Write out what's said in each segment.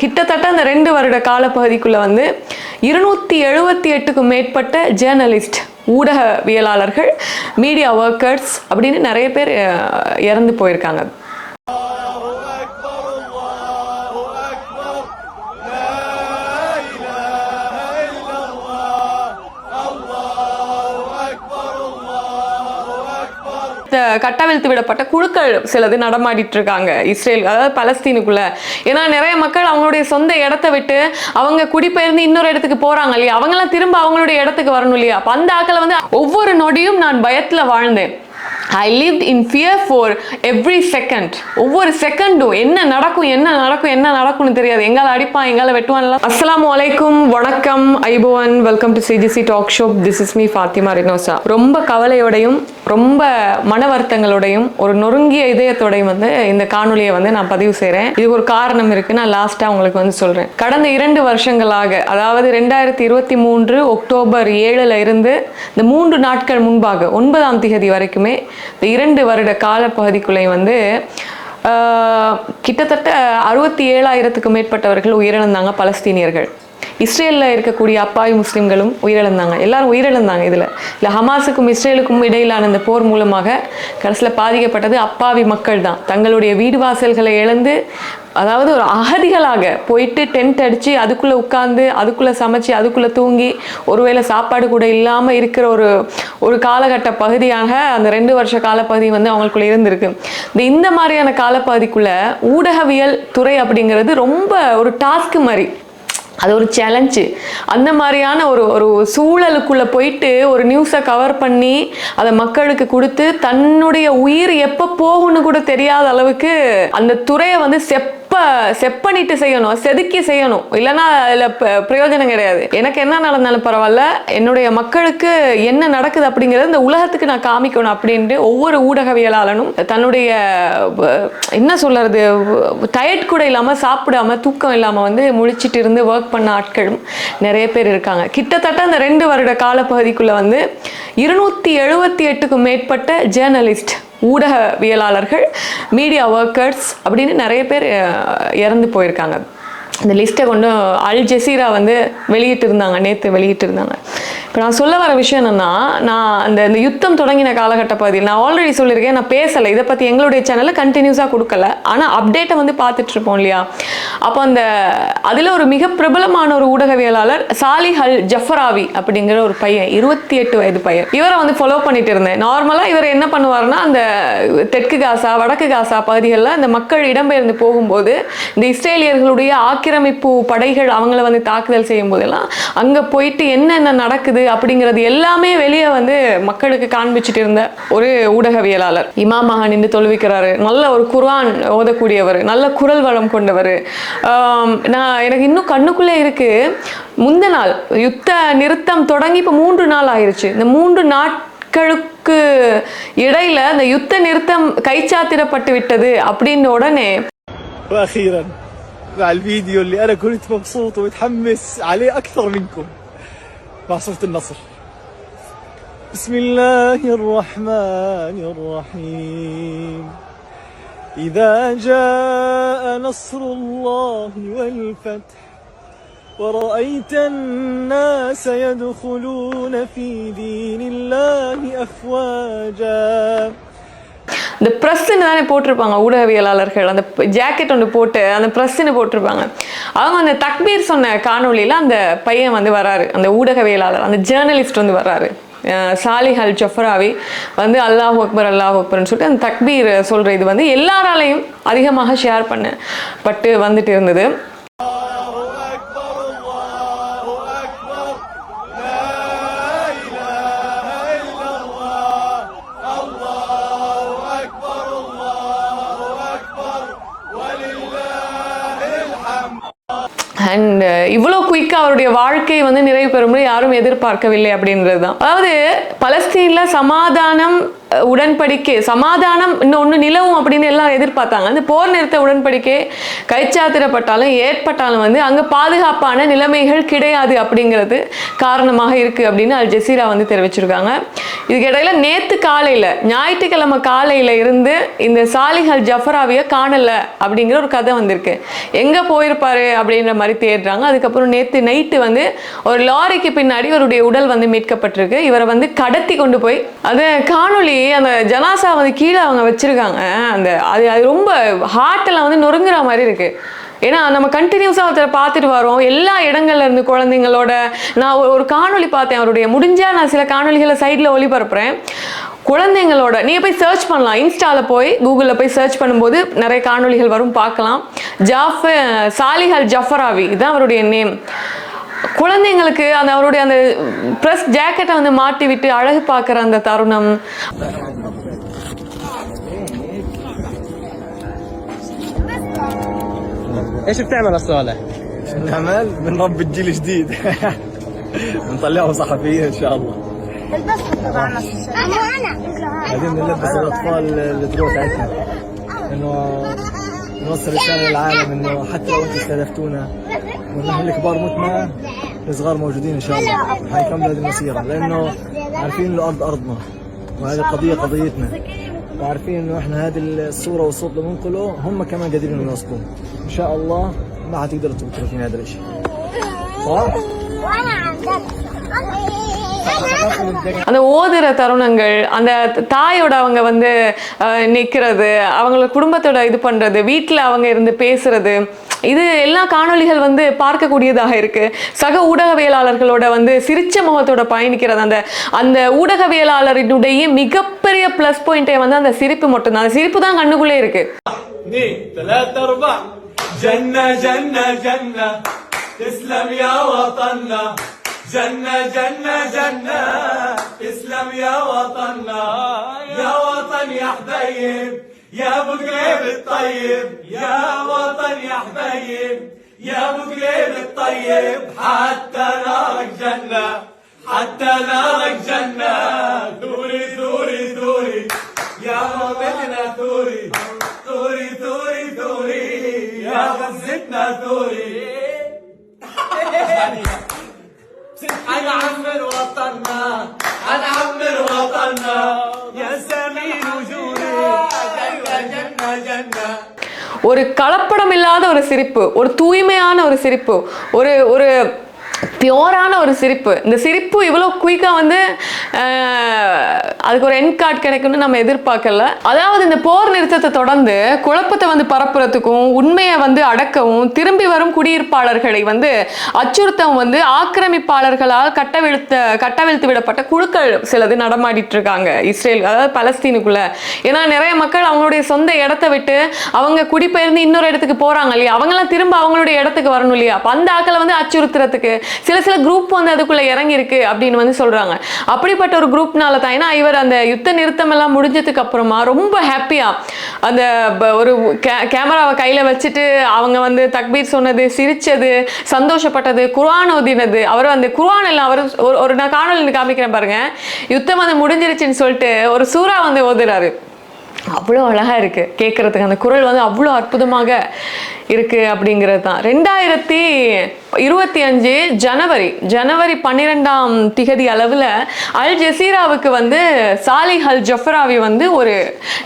கிட்டத்தட்ட அந்த ரெண்டு வருட காலப்பகுதிக்குள்ள வந்து இருநூத்தி எழுபத்தி எட்டுக்கும் மேற்பட்ட ஜேர்னலிஸ்ட் ஊடகவியலாளர்கள் மீடியா ஒர்க்கர்ஸ் அப்படின்னு நிறைய பேர் இறந்து போயிருக்காங்க. கட்டவிழ்த்து விடப்பட்ட குழுக்கள் சிலது நடமாடிட்டு இருக்காங்க இஸ்ரேல் அதாவது பலஸ்தீனுக்குள்ள. ஏன்னா நிறைய மக்கள் அவங்களுடைய சொந்த இடத்த விட்டு அவங்க குடிபெயர்ந்து இன்னொரு இடத்துக்கு போறாங்க இல்லையா? அவங்கெல்லாம் திரும்ப அவங்களுடைய இடத்துக்கு வரணும் இல்லையா? அப்ப அந்த ஆக்களை வந்து ஒவ்வொரு நொடியும் நான் பயத்துல வாழ்ந்தேன். I live in fear for every second ஒவ்வொரு செகண்டும் என்ன நடக்கும் என்ன நடக்கும் என்ன நடக்கும்னு தெரியாது. எங்களை அடிப்பான் எங்களை வெட்டுவான் அஸ்ஸலாமு வலைக்கும் வணக்கம். ஐபோவன். Welcome to CGC talk show this is me Fathima Rinosa ரொம்ப கவலையோடையும் ரொம்ப மன வருத்தங்களோடையும் ஒரு நொறுங்கிய இதயத்தோடையும் வந்து இந்த காணொலியை வந்து நான் பதிவு செய்கிறேன் இது ஒரு காரணம் இருக்கு. நான் லாஸ்ட்டாக உங்களுக்கு வந்து சொல்கிறேன் கடந்த இரண்டு வருஷங்களாக அதாவது ரெண்டாயிரத்தி இருபத்தி மூன்று அக்டோபர் ஏழுல இருந்து இந்த மூன்று நாட்கள் முன்பாக ஒன்பதாம் திகதி வரைக்குமே இந்த இரண்டு வருட காலப்பகுதிக்குள்ளே வந்து கிட்டத்தட்ட அறுபத்தி ஏழாயிரத்துக்கு மேற்பட்டவர்கள் உயிரிழந்தாங்க பலஸ்தீனியர்கள். இஸ்ரேலில் இருக்கக்கூடிய அப்பாவி முஸ்லீம்களும் உயிரிழந்தாங்க. எல்லாரும் உயிரிழந்தாங்க இதில். இல்லை ஹமாஸுக்கும் இஸ்ரேலுக்கும் இடையிலான அந்த போர் மூலமாக கடைசியில் பாதிக்கப்பட்டது அப்பாவி மக்கள் தான் தங்களுடைய வீடு வாசல்களை இழந்து அதாவது ஒரு அகதிகளாக போயிட்டு டென்ட் அடித்து அதுக்குள்ளே உட்காந்து அதுக்குள்ளே சமைச்சு அதுக்குள்ளே தூங்கி ஒருவேளை சாப்பாடு கூட இல்லாமல் இருக்கிற ஒரு ஒரு காலகட்ட பகுதியாக அந்த ரெண்டு வருஷ காலப்பகுதி வந்து அவங்களுக்குள்ள இருந்திருக்கு. இந்த இந்த மாதிரியான காலப்பகுதிக்குள்ளே ஊடகவியல் துறை அப்படிங்கிறது ரொம்ப ஒரு டாஸ்க் மாதிரி. அது ஒரு சேலஞ்சு அந்த மாதிரியான ஒரு ஒரு சூழலுக்குள்ளே போயிட்டு ஒரு நியூஸை கவர் பண்ணி அதை மக்களுக்கு கொடுத்து தன்னுடைய உயிர் எப்போ போகும்னு கூட தெரியாத அளவுக்கு அந்த துறையை வந்து செப் செப்ப செப்பனிட்டு செய்யணும் செதுக்கி செய்யணும் இல்லைன்னா அதில் பிரயோஜனம் கிடையாது. எனக்கு என்ன நடந்தாலும் பரவாயில்ல என்னுடைய மக்களுக்கு என்ன நடக்குது அப்படிங்கிறது இந்த உலகத்துக்கு நான் காமிக்கணும் அப்படின்ட்டு ஒவ்வொரு ஊடகவியலாளனும் தன்னுடைய என்ன சொல்கிறது டயட் கூட இல்லாமல் சாப்பிடாம தூக்கம் இல்லாமல் வந்து முழிச்சிட்டு இருந்து ஒர்க் பண்ண ஆட்களும் நிறைய பேர் இருக்காங்க. கிட்டத்தட்ட அந்த ரெண்டு வருட காலப்பகுதிக்குள்ளே வந்து இருநூற்றி எழுபத்தி எட்டுக்கும் மேற்பட்ட ஜேர்னலிஸ்ட் ஊடகவியலாளர்கள் மீடியா ஒர்க்கர்ஸ் அப்படின்னு நிறைய பேர் இறந்து போயிருக்காங்க. இந்த லிஸ்ட்டை கொண்டு அல் ஜெசீரா வந்து வெளியிட்டு இருந்தாங்க நேற்று வெளியிட்டிருந்தாங்க. இப்போ நான் சொல்ல வர விஷயம் என்னென்னா நான் அந்த இந்த யுத்தம் தொடங்கின காலகட்ட பகுதியில் நான் ஆல்ரெடி சொல்லியிருக்கேன் நான் பேசலை. இதை பற்றி எங்களுடைய சேனலில் கண்டினியூஸாக கொடுக்கல. ஆனால் அப்டேட்டை வந்து பார்த்துட்ருப்போம் இல்லையா? அப்போ அந்த அதில் ஒரு மிக பிரபலமான ஒரு ஊடகவியலாளர் சாலிஹ் அல் ஜஃபராவி அப்படிங்கிற ஒரு பையன் இருபத்தி எட்டு வயது பையன். இவரை வந்து ஃபாலோ பண்ணிட்டு இருந்தேன். நார்மலாக இவர் என்ன பண்ணுவாருன்னா அந்த தெற்கு காசா வடக்கு காசா பகுதிகளில் அந்த மக்கள் இடம்பெயர்ந்து போகும்போது இந்த இஸ்ரேலியர்களுடைய ஆக்கிரமிப்பு படைகள் அவங்கள வந்து தாக்குதல் செய்யும் போதெல்லாம் அங்கே போயிட்டு என்னென்ன நடக்குது அப்படிங்கிறது எல்லாமே வெளியே வந்து மக்களுக்கு காண்பிச்சுட்டு இருந்த ஒரு ஊடகவியலாளர். இமாமாக நின்று தொழுவிக்கிறாரு. நல்ல ஒரு குரான் ஓதக்கூடியவர் நல்ல குரல் வளம் கொண்டவர். நான் எனக்கு இன்னும் கண்ணுக்குள்ளே இருக்கு. முந்த நாள் யுத்த நிறுத்தம் தொடங்கி இப்போ மூன்று நாள் ஆயிடுச்சு இந்த மூன்று நாட்களுக்கு இடையில இந்த யுத்த நிறுத்தம் கைச்சாத்திடப்பட்டு விட்டது அப்படின்ற உடனே مع الفيديو اللي أنا كنت مبسوط ومتحمس عليه أكثر منكم. مع صوت النصر. بسم الله الرحمن الرحيم. إذا جاء نصر الله والفتح ورأيت الناس يدخلون في دين الله أفواجا. இந்த ப்ரெஸ்ஸுன்னு தானே போட்டிருப்பாங்க ஊடகவியலாளர்கள். அந்த ஜாக்கெட் ஒன்று போட்டு அந்த ப்ரெஸ்ஸுன்னு போட்டிருப்பாங்க. அவங்க அந்த தக்பீர் சொன்ன காணொளியில் அந்த பையன் வந்து வராரு. அந்த ஊடகவியலாளர் அந்த ஜேர்னலிஸ்ட் வந்து வர்றாரு அஹ் சாலிஹ் அல் ஜஃபராவி வந்து அல்லாஹ் அக்பர் அல்லாஹ் அக்பர்னு சொல்லிட்டு அந்த தக்பீர் சொல்கிற இது வந்து எல்லாராலையும் அதிகமாக ஷேர் பண்ண பட்டு வந்துட்டு இருந்தது. அண்ட் இவ்வளோ குயிக்காக அவருடைய வாழ்க்கை வந்து நிறைவு பெறும்போது யாரும் எதிர்பார்க்கவில்லை அப்படின்றது தான் அதாவது பலஸ்தீனில் சமாதானம் உடன்படிக்கை சமாதானம் இன்னொன்று நிலவும் அப்படின்னு எல்லாம் எதிர்பார்த்தாங்க. அந்த போர் நிறுத்த உடன்படிக்கை கைச்சாத்திரப்பட்டாலும் ஏற்பட்டாலும் வந்து அங்கே பாதுகாப்பான நிலைமைகள் கிடையாது அப்படிங்கிறது காரணமாக இருக்குது அப்படின்னு அல் ஜசீரா வந்து தெரிவிச்சிருக்காங்க. இதுக்கு இடையில காலையில் ஞாயிற்றுக்கிழமை காலையில் இருந்து இந்த சாலிஹ் அல் காணலை அப்படிங்கிற ஒரு கதை வந்திருக்கு. எங்கே போயிருப்பாரு அப்படின்ற மாதிரி தேடுறாங்க. அதுக்கப்புறம் நேற்று நைட்டு வந்து ஒரு லாரிக்கு பின்னாடி அவருடைய உடல் வந்து மீட்கப்பட்டிருக்கு. இவரை வந்து கடத்தி கொண்டு போய் அதை காணொளி அந்த ஜனாசா வந்து கீழே அவங்க வச்சிருக்காங்க. அந்த அது அது ரொம்ப ஹார்ட்டெல்லாம் வந்து நொறுங்குற மாதிரி இருக்கு. ஏன்னா நம்ம கண்டினியூஸாக ஒருத்தரை பார்த்துட்டு வரோம். எல்லா இடங்கள்ல இருந்து குழந்தைங்களோட நான் ஒரு- காணொலி காணொளி பார்த்தேன் அவருடைய. முடிஞ்சா நான் சில காணொளிகளை சைடில் ஒளிபரப்புறேன். குழந்தைங்களோட நீங்கள் போய் சர்ச் பண்ணலாம். இன்ஸ்டாவில் போய் கூகுளில் போய் சர்ச் பண்ணும்போது நிறைய காணொளிகள் வரும் பார்க்கலாம். ஜாஃப் சாலிஹல் ஜஃபராவி இதுதான் அவருடைய நேம் குழந்தைங்களுக்கு அந்த அவருடைய அந்த ப்ரெஸ் ஜாக்கெட்டை வந்து மாட்டி விட்டு அழகு பார்க்குற அந்த தருணம் ايش بتعمل الصالح؟ نعمل بنربي الجيل الجديد بنطلعهم صحفيين ان شاء الله البس طبعا انا انا بعدين نلبس الاطفال الدروس عندنا انه نوصل رساله للعالم انه حتى لو انتم استهدفتونا ونحن الكبار متنا الصغار موجودين ان شاء الله حيكملوا هذه المسيره لانه عارفين الارض ارضنا وهذه القضيه قضيتنا وعارفين انه احنا هذه الصوره والصوت اللي بننقله هم كمان قادرين يوصلوا ان شاء الله ما حتقدروا تبطلوا فينا هذا الشيء صح؟ وانا عن அந்த ஓதுற தருணங்கள் அந்த தாயோட அவங்க வந்து அஹ், நிக்கிறது அவங்கள குடும்பத்தோட இது பண்றது வீட்டில் அவங்க இருந்து பேசுறது இது எல்லா காணொளிகள் வந்து பார்க்கக்கூடியதாக இருக்கு சக ஊடகவியலாளர்களோட வந்து சிரிச்ச முகத்தோட பயணிக்கிறது அந்த அந்த ஊடகவியலாளரினுடைய மிகப்பெரிய ப்ளஸ் பாயிண்டே வந்து அந்த சிரிப்பு மட்டும்தான் அந்த சிரிப்பு தான் கண்ணுக்குள்ளே இருக்கு اثنين ثلاثة أربعة جنة جنة جنة تسلم يا وطننا جنة جنة جنة تسلم يا وطننا يا وطن يا حبيب يا أبو قليب الطيب يا وطن يا حبيب يا أبو قليب الطيب حتى نارك جنة حتى نارك جنة ثوري ثوري ثوري يا موطننا ثوري. ثوري ثوري ثوري يا غزتنا ثوري. هنعمر وطننا هنعمر وطننا. يا سمين جنة ஒரு கலப்படம் இல்லாத ஒரு சிரிப்பு ஒரு தூய்மையான ஒரு சிரிப்பு ஒரு ஒரு பியோரான ஒரு சிரிப்பு. இந்த சிரிப்பு இவ்வளோ குயிக்காக வந்து அதுக்கு ஒரு என் கார்டு கிடைக்கும்னு நம்ம எதிர்பார்க்கல. அதாவது இந்த போர் நிறுத்தத்தை தொடர்ந்து குழப்பத்தை வந்து பரப்புறதுக்கும் உண்மையை வந்து அடக்கவும் திரும்பி வரும் குடியிருப்பாளர்களை வந்து அச்சுறுத்தவும் வந்து ஆக்கிரமிப்பாளர்களால் கட்டவிழ்த்த கட்டவிழ்த்து விடப்பட்ட குழுக்கள் சிலது நடமாடிட்டு இருக்காங்க. இஸ்ரேல் அதாவது பலஸ்தீனுக்குள்ள. ஏன்னா நிறைய மக்கள் அவங்களுடைய சொந்த இடத்த விட்டு அவங்க குடிபெயர்ந்து இன்னொரு இடத்துக்கு போறாங்க இல்லையா? அவங்கெல்லாம் திரும்ப அவங்களுடைய இடத்துக்கு வரணும் இல்லையா? அந்த ஆக்களை வந்து அச்சுறுத்துறதுக்கு சில சில குரூப் வந்து அதுக்குள்ள இறங்கி இருக்கு அப்படின்னு வந்து சொல்றாங்க. அப்படிப்பட்ட ஒரு குரூப்னால தான் ஏன்னா இவர் அந்த யுத்த நிறுத்தம் எல்லாம் முடிஞ்சதுக்கு அப்புறமா ரொம்ப ஹாப்பியா அந்த ஒரு கே- கேமராவை கையில வச்சுட்டு அவங்க வந்து தக்பீர் சொன்னது சிரிச்சது சந்தோஷப்பட்டது குர்ஆன் ஓதினது. அவர் அந்த குர்ஆன் எல்லாம் அவர் ஒரு ஒரு நான் காணொலி காமிக்கிறேன் பாருங்க. யுத்தம் வந்து முடிஞ்சிருச்சுன்னு சொல்லிட்டு ஒரு சூறா வந்து ஓதுறாரு. அவ்வளோ அழகா இருக்கு கேட்கறதுக்கு அந்த குரல் வந்து அவ்வளோ அற்புதமாக இருக்கு அப்படிங்கிறது தான். ரெண்டாயிரத்தி இருபத்தி அஞ்சு ஜனவரி ஜனவரி பன்னிரெண்டாம் திகதி அளவில் அல் ஜசீராவுக்கு வந்து சாலி அல் ஜஃபராவி வந்து ஒரு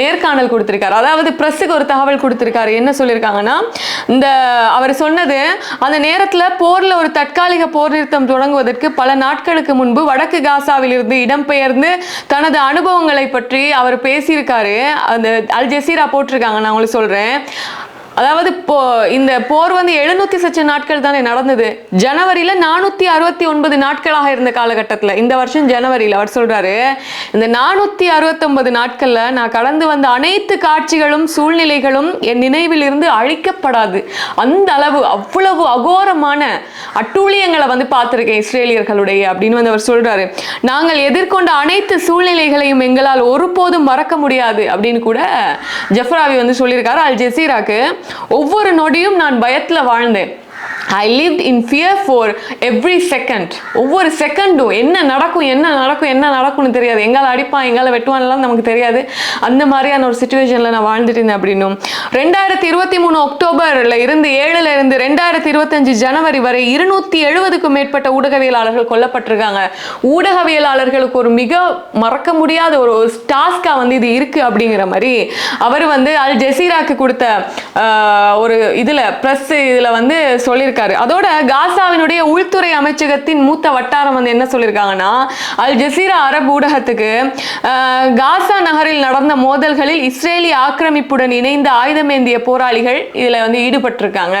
நேர்காணல் கொடுத்துருக்காரு. அதாவது பிரஸுக்கு ஒரு தகவல் கொடுத்துருக்காரு. என்ன சொல்லியிருக்காங்கன்னா இந்த அவர் சொன்னது அந்த நேரத்தில் போரில் ஒரு தற்காலிக போர் நிறுத்தம் தொடங்குவதற்கு பல நாட்களுக்கு முன்பு வடக்கு காசாவிலிருந்து இடம்பெயர்ந்து தனது அனுபவங்களை பற்றி அவர் பேசியிருக்காரு. அந்த அல் ஜசீரா போட்டிருக்காங்க. நான் உங்களுக்கு சொல்கிறேன் அதாவது போ இந்த போர் வந்து எழுநூத்தி சச்ச நாட்கள் தானே நடந்தது. ஜனவரியில நானூத்தி அறுபத்தி ஒன்பது நாட்களாக இருந்த காலகட்டத்தில் இந்த வருஷம் ஜனவரியில் அவர் சொல்றாரு இந்த நானூத்தி அறுபத்தொன்பது நாட்கள்ல நான் கடந்து வந்த அனைத்து காட்சிகளும் சூழ்நிலைகளும் என் நினைவில் இருந்து அழிக்கப்படாது. அந்த அளவு அவ்வளவு அகோரமான அட்டூழியங்களை வந்து பார்த்திருக்கேன் இஸ்ரேலியர்களுடைய அப்படின்னு வந்து அவர் சொல்றாரு. நாங்கள் எதிர்கொண்ட அனைத்து சூழ்நிலைகளையும் எங்களால் ஒருபோதும் மறக்க முடியாது அப்படின்னு கூட ஜஃப்ராவி வந்து சொல்லியிருக்காரு. அல் ஜசீராக்கு ஒவ்வொரு நொடியும் நான் பயத்துல வாழ்ந்தேன். I live in fear for every second ஒவ்வொரு செகண்டும் என்ன நடக்கும் என்ன நடக்கும் என்ன நடக்கும்னு தெரியாது. எங்கால அடிப்பான் எங்கால வெட்டுவான்லாம் நமக்கு தெரியாது. அந்த மாதிரியான ஒரு சுச்சுவேஷனில் நான் வாழ்ந்துட்டு இருந்தேன் அப்படின்னும். ரெண்டாயிரத்தி இருபத்தி மூணு அக்டோபர்ல இருந்து ஏழுல இருந்து ரெண்டாயிரத்தி இருபத்தஞ்சு ஜனவரி வரை இருநூத்தி எழுபதுக்கும் மேற்பட்ட ஊடகவியலாளர்கள் கொல்லப்பட்டிருக்காங்க. ஊடகவியலாளர்களுக்கு ஒரு மிக மறக்க முடியாத ஒரு டாஸ்கா வந்து இது இருக்கு அப்படிங்கிற மாதிரி அவர் வந்து அல் ஜெசீராக்கு கொடுத்த ஒரு இதுல பிரஸ் இதுல வந்து சொல்லியிருக்காரு. அதோட காசாவினுடைய உள்துறை அமைச்சகத்தின் மூத்த வட்டாரம் வந்து என்ன சொல்லியிருக்காங்கன்னா அல் ஜெசீரா அரபு ஊடகத்துக்கு ஆஹ், காசா நகரில் நடந்த மோதல்களில் இஸ்ரேலி ஆக்கிரமிப்புடன் இணைந்த ஆயுத ஆயுதமேந்திய போராளிகள் இதில் வந்து ஈடுபட்டிருக்காங்க.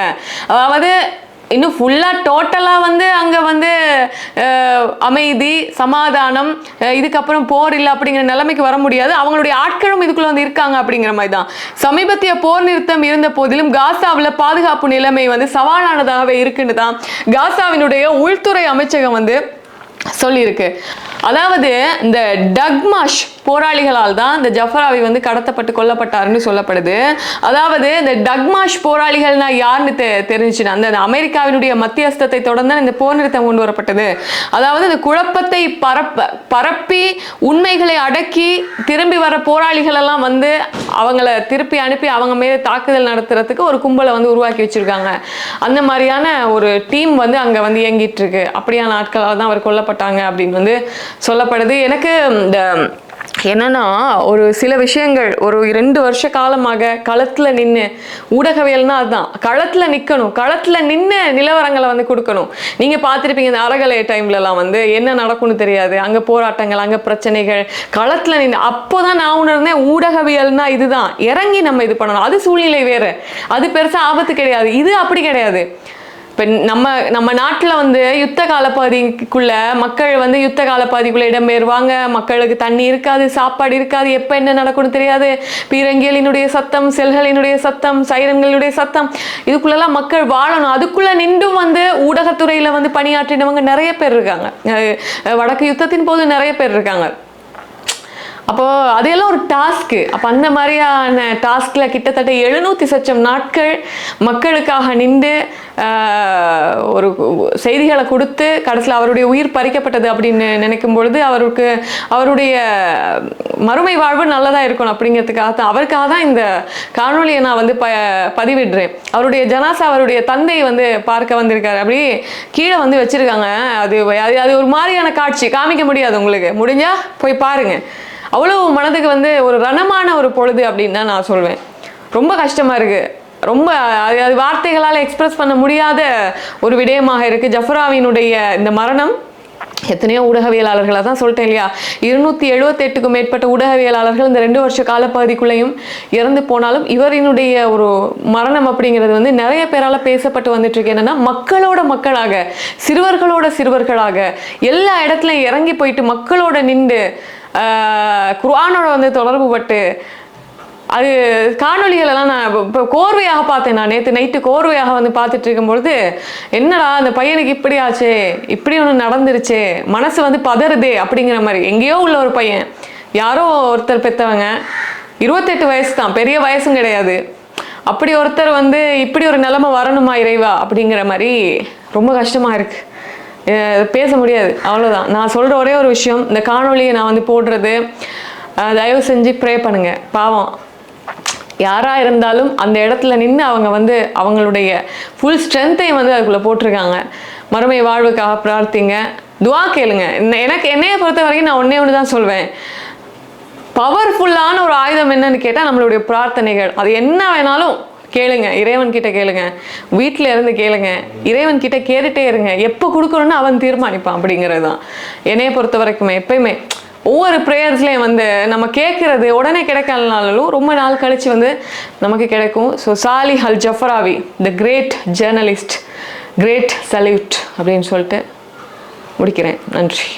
அதாவது இன்னும் ஃபுல்லாக டோட்டலாக வந்து அங்கே வந்து அமைதி சமாதானம் இதுக்கப்புறம் போர் இல்லை அப்படிங்கிற நிலைமைக்கு வர முடியாது. அவங்களுடைய ஆட்களும் இதுக்குள்ளே வந்து இருக்காங்க அப்படிங்கிற மாதிரி தான் சமீபத்திய போர் நிறுத்தம் இருந்த போதிலும் காசாவில் பாதுகாப்பு நிலைமை வந்து சவாலானதாகவே இருக்குன்னு தான் காசாவினுடைய உள்துறை அமைச்சகம் வந்து சொல்லியிருக்கு. அதாவது இந்த டக்மாஷ் போராளிகளால் தான் இந்த ஜஃபராவி வந்து கடத்தப்பட்டு கொல்லப்பட்டாருன்னு சொல்லப்படுது. அதாவது இந்த டக்மாஷ் போராளிகள்னா யாருன்னு தெ தெரிஞ்சுச்சுன்னா அந்த அந்த அமெரிக்காவினுடைய மத்தியஸ்தத்தை தொடர்ந்து இந்த போர் நிறுத்தம் கொண்டு வரப்பட்டது. அதாவது இந்த குழப்பத்தை பரப்ப பரப்பி உண்மைகளை அடக்கி திரும்பி வர போராளிகள் எல்லாம் வந்து அவங்கள திருப்பி அனுப்பி அவங்க மேலே தாக்குதல் நடத்துறதுக்கு ஒரு கும்பலை வந்து உருவாக்கி வச்சிருக்காங்க. அந்த மாதிரியான ஒரு டீம் வந்து அங்க வந்து இயங்கிட்டு இருக்கு. அப்படியான ஆட்களால் தான் அவர் கொல்லப்பட்டாங்க அப்படின்னு வந்து சொல்லப்படுது. எனக்கு இந்த என்னன்னா ஒரு சில விஷயங்கள் ஒரு ரெண்டு வருஷ காலமாக களத்துல நின்று ஊடகவியல்னா அதுதான் களத்துல நிக்கணும். களத்துல நின்று நிலவரங்களை வந்து கொடுக்கணும். நீங்க பார்த்திருப்பீங்க இந்த அறகலை டைம்லலாம் வந்து என்ன நடக்கும்னு தெரியாது. அங்க போராட்டங்கள் அங்க பிரச்சனைகள் களத்துல நின்று அப்போதான் நான் உணர்ந்தேன் ஊடகவியல்னா இதுதான். இறங்கி நம்ம இது பண்ணணும். அது சூழ்நிலை வேற. அது பெருசா ஆபத்து கிடையாது. இது அப்படி கிடையாது. இப்போ நம்ம நம்ம நாட்டில் வந்து யுத்த காலப்பாதிக்குள்ள மக்கள் வந்து யுத்த காலப்பகுதிக்குள்ள இடம்பெயர்வாங்க. மக்களுக்கு தண்ணி இருக்காது சாப்பாடு இருக்காது எப்போ என்ன நடக்கும்னு தெரியாது. பீரங்கியலினுடைய சத்தம் செல்களினுடைய சத்தம் சைரன்களுடைய சத்தம் இதுக்குள்ளெல்லாம் மக்கள் வாழணும். அதுக்குள்ளே நின்றும் வந்து ஊடகத்துறையில் வந்து பணியாற்றினவங்க நிறைய பேர் இருக்காங்க. வடக்கு யுத்தத்தின் போது நிறைய பேர் இருக்காங்க. அப்போ அதையெல்லாம் ஒரு டாஸ்க்கு அப்போ அந்த மாதிரியான டாஸ்கில் கிட்டத்தட்ட எழுநூற்றி சச்சம் நாட்கள் மக்களுக்காக நின்று ஒரு செய்திகளை கொடுத்து கடைசியில் அவருடைய உயிர் பறிக்கப்பட்டது அப்படின்னு நினைக்கும் பொழுது அவருக்கு அவருடைய மறுமை வாழ்வு நல்லதாக இருக்கணும் அப்படிங்கிறதுக்காக தான் அவருக்காக தான் இந்த காணொலியை நான் வந்து ப பதிவிடுறேன். அவருடைய ஜனாசா அவருடைய தந்தை வந்து பார்க்க வந்திருக்காரு. அப்படி கீழே வந்து வச்சிருக்காங்க. அது அது அது ஒரு மாதிரியான காட்சி. காமிக்க முடியாது உங்களுக்கு. முடிஞ்சால் போய் பாருங்கள் அவ்வளோ மனதுக்கு வந்து ஒரு ரணமான ஒரு பொழுது அப்படின்னு தான் நான் சொல்வேன். ரொம்ப கஷ்டமாக இருக்குது ரொம்ப அது அது வார்த்தைகளால் எக்ஸ்பிரஸ் பண்ண முடியாத ஒரு விடயமாக இருக்குது ஜஃபராவினுடைய இந்த மரணம் எத்தனையோ ஊடகவியலாளர்களை தான் சொல்லிட்டேன் இல்லையா? இருநூத்தி எழுபத்தெட்டுக்கும் மேற்பட்ட ஊடகவியலாளர்கள் இந்த ரெண்டு வருஷ காலப்பகுதிக்குள்ளேயும் இறந்து போனாலும் இவரினுடைய ஒரு மரணம் அப்படிங்கிறது வந்து நிறைய பேரால் பேசப்பட்டு வந்துட்டு இருக்கு என்னன்னா மக்களோட மக்களாக சிறுவர்களோட சிறுவர்களாக எல்லா இடத்துலையும் இறங்கி போயிட்டு மக்களோட நின்று குர்ஆனோட வந்து தொடர்பு பட்டு அது காணொலிகளெல்லாம் நான் இப்போ கோர்வையாக பார்த்தேன் நான் நேற்று நைட்டு கோர்வையாக வந்து பார்த்துட்டு இருக்கும்பொழுது என்னடா அந்த பையனுக்கு இப்படி ஆச்சே இப்படி ஒன்று நடந்துருச்சு மனசு வந்து பதறுதே அப்படிங்கிற மாதிரி. எங்கேயோ உள்ள ஒரு பையன் யாரோ ஒருத்தர் பெற்றவங்க இருபத்தெட்டு வயசு தான் பெரிய வயசும் கிடையாது. அப்படி ஒருத்தர் வந்து இப்படி ஒரு நிலைமை வரணுமா இறைவா அப்படிங்கிற மாதிரி ரொம்ப கஷ்டமாக இருக்குது பேச முடியாது. அவ்வளோதான் நான் சொல்கிற ஒரே ஒரு விஷயம் இந்த காணொலியை நான் வந்து போடுறது தயவு செஞ்சு ப்ரே பண்ணுங்க. பாவம். யாராக இருந்தாலும் அந்த இடத்துல நின்று அவங்க வந்து அவங்களுடைய ஃபுல் ஸ்ட்ரென்த்தையும் வந்து அதுக்குள்ளே போட்டிருக்காங்க. மறுமை வாழ்வுக்காக பிரார்த்திங்க. துவா கேளுங்க. என்ன- எனக்கு என்னைய பொறுத்த வரைக்கும் நான் ஒன்றே ஒன்று தான் சொல்வேன். பவர்ஃபுல்லான ஒரு ஆயுதம் என்னன்னு கேட்டால் நம்மளுடைய பிரார்த்தனைகள். அது என்ன வேணாலும் கேளுங்க இறைவன் கிட்ட கேளுங்க. வீட்டில் இருந்து கேளுங்க. இறைவன் கிட்ட கேட்டுட்டே இருங்க. எப்போ கொடுக்கணும்னு அவன் தீர்மானிப்பான் அப்படிங்கிறது தான் என்னைய பொறுத்த வரைக்குமே எப்பயுமே ஒவ்வொரு ப்ரேயர்ஸ்லேயும் வந்து நம்ம கேட்குறது உடனே கிடைக்கலனாலும் ரொம்ப நாள் கழிச்சு வந்து நமக்கு கிடைக்கும். So Saleh al Jafarawi the great journalist great salute அப்படின்னு சொல்லிட்டு முடிக்கிறேன். நன்றி.